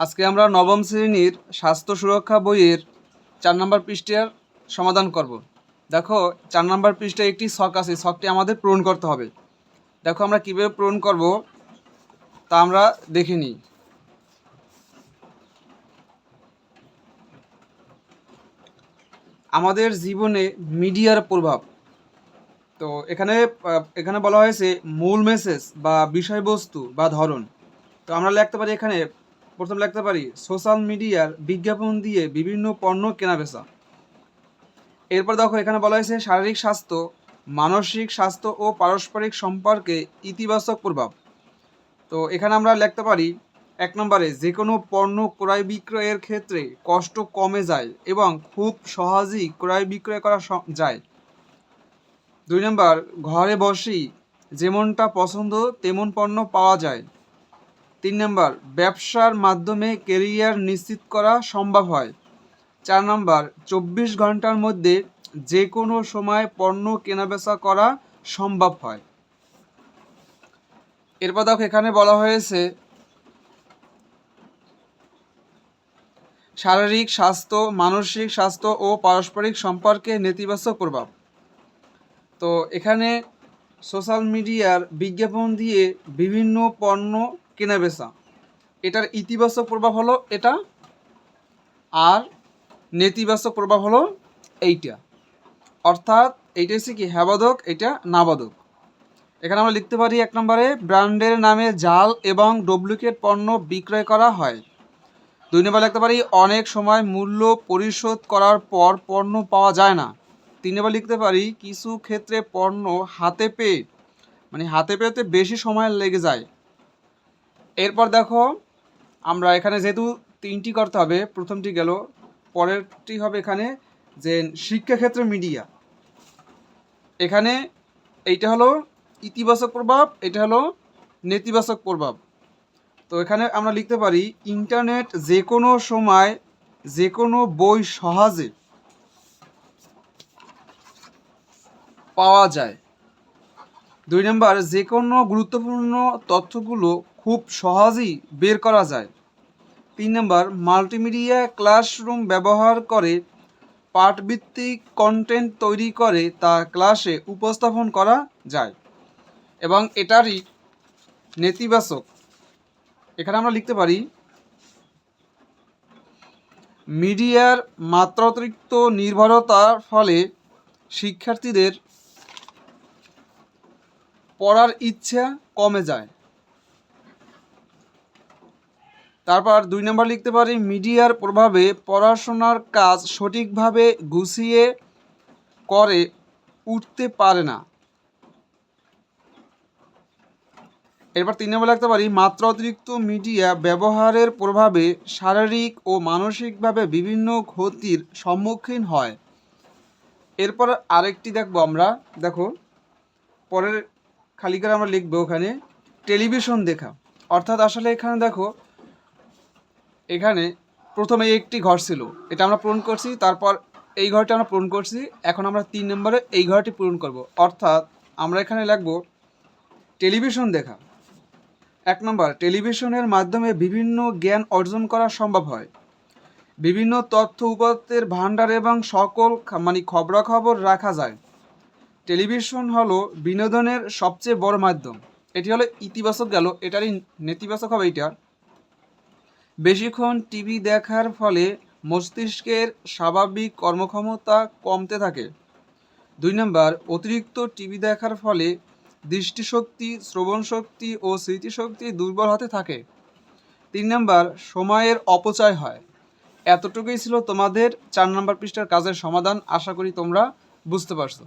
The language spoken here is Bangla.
আজকে আমরা নবম শ্রেণির স্বাস্থ্য সুরক্ষা বইয়ের চার নম্বর পৃষ্ঠার সমাধান করব। দেখো, চার নম্বর পৃষ্ঠে একটি শখ আছে শখটি আমাদের পূরণ করতে হবে। দেখো, আমরা কীভাবে পূরণ করব তা আমরা দেখে নিই। আমাদের জীবনে মিডিয়ার প্রভাব। তো এখানে এখানে বলা হয়েছে মূল মেসেজ বা বিষয়বস্তু বা ধরন। তো আমরা লিখতে পারি এখানে প্রথম লিখতে পারি সোশ্যাল মিডিয়ার বিজ্ঞাপন দিয়ে বিভিন্ন পণ্য কেনাবেচা। এরপর দেখো, এখানে বলা হয়েছে শারীরিক স্বাস্থ্য, মানসিক স্বাস্থ্য ও পারস্পরিক সম্পর্কে ইতিবাচক প্রভাব। তো এখানে আমরা লিখতে পারি, এক নম্বরে যে কোনো পণ্য ক্রয় বিক্রয়ের ক্ষেত্রে কষ্ট কমে যায় এবং খুব সহজেই ক্রয় বিক্রয় করা যায়। দুই নম্বর, ঘরে বসেই যেমনটা পছন্দ, তেমন পণ্য পাওয়া যায়। তিন নম্বর, ব্যবসার মাধ্যমে কেরিয়ার নিশ্চিত করা সম্ভব হয়। চার নম্বর, চব্বিশ ঘণ্টার মধ্যে যে কোনো সময় পণ্য কেনাবেচা করা সম্ভব হয়। এরপর দেখো এখানে বলা হয়েছে, শারীরিক স্বাস্থ্য, মানসিক স্বাস্থ্য ও পারস্পরিক সম্পর্কে নেতিবাচক প্রভাব। তো এখানে সোশ্যাল মিডিয়ার বিজ্ঞাপন দিয়ে বিভিন্ন পণ্য কেনাবেচা এটার ইতিবাচক প্রভাব হলো এটা আর নেতিবাচক প্রভাব হলো এইটা। অর্থাৎ এইটা হচ্ছে কি, হ্যাবাদক এটা নাবাদক। এখানে আমরা লিখতে পারি এক নম্বরে, ব্র্যান্ডের নামে জাল এবং ডুপ্লিকেট পণ্য বিক্রয় করা হয়। দুই নম্বর লিখতে পারি, অনেক সময় মূল্য পরিশোধ করার পর পণ্য পাওয়া যায় না। তিন নম্বর লিখতে পারি, কিছু ক্ষেত্রে পণ্য হাতে পেয়ে মানে হাতে পেতে বেশি সময় লেগে যায়। এরপর দেখো, আমরা এখানে যেহেতু তিনটি করতে হবে, প্রথমটি গেল, পরেরটি হবে এখানে যে শিক্ষাক্ষেত্রে মিডিয়া। এখানে এইটা হলো ইতিবাচক প্রভাব, এটা হলো নেতিবাচক প্রভাব। তো এখানে আমরা লিখতে পারি, ইন্টারনেট যে কোনো সময় যে কোনো বই সহজে পাওয়া যায়। দুই নম্বর যে কোনো গুরুত্বপূর্ণ তথ্যগুলো খুব সহজেই বের করা যায়। তিন নম্বর, মাল্টিমিডিয়া ক্লাসরুম ব্যবহার করে পাঠভিত্তিক কন্টেন্ট তৈরি করে তা ক্লাসে উপস্থাপন করা যায় এবং এটারই নেতিবাচক। এখানে আমরা লিখতে পারি, মিডিয়ার মাত্রাতিরিক্ত নির্ভরতার ফলে শিক্ষার্থীদের পড়ার ইচ্ছা কমে যায়। তারপর দুই নম্বর লিখতে পারি, মিডিয়ার প্রভাবে পড়াশোনার কাজ সঠিকভাবে গুছিয়ে করে উঠতে পারে না। এরপর তিন নম্বর লিখতে পারি মাত্রা অতিরিক্ত মিডিয়া ব্যবহারের প্রভাবে শারীরিক ও মানসিকভাবে বিভিন্ন ক্ষতির সম্মুখীন হয়। এরপর আরেকটি দেখব আমরা, দেখো, পরের খালি করে আমরা লিখব ওখানে, টেলিভিশন দেখা। অর্থাৎ আসলে এখানে দেখো এখানে প্রথমে একটি ঘর ছিল, এটা আমরা পূরণ করছি, তারপর এই ঘরটি আমরা পূরণ করছি, এখন আমরা তিন নম্বরে এই ঘরটি পূরণ করব। অর্থাৎ আমরা এখানে লিখব, টেলিভিশন দেখা। এক নম্বর, টেলিভিশনের মাধ্যমে বিভিন্ন জ্ঞান অর্জন করা সম্ভব হয়। বিভিন্ন তথ্য উপাত্তের ভাণ্ডার এবং সকল মানে খবরাখবর রাখা যায়। টেলিভিশন হলো বিনোদনের সবচেয়ে বড় মাধ্যম। এটি হলো ইতিবাচক গেল, এটারই নেতিবাচক হবে এইটা। বেশিক্ষণ টিভি দেখার ফলে মস্তিষ্কের স্বাভাবিক কর্মক্ষমতা কমতে থাকে। দুই নম্বর, অতিরিক্ত টিভি দেখার ফলে দৃষ্টিশক্তি শ্রবণ শক্তি ও স্মৃতিশক্তি দুর্বল হতে থাকে। তিন নম্বর, সময়ের অপচয় হয়। এতটুকুই ছিল তোমাদের চার নম্বর পৃষ্ঠার কাজের সমাধান। আশা করি তোমরা বুঝতে পারছ।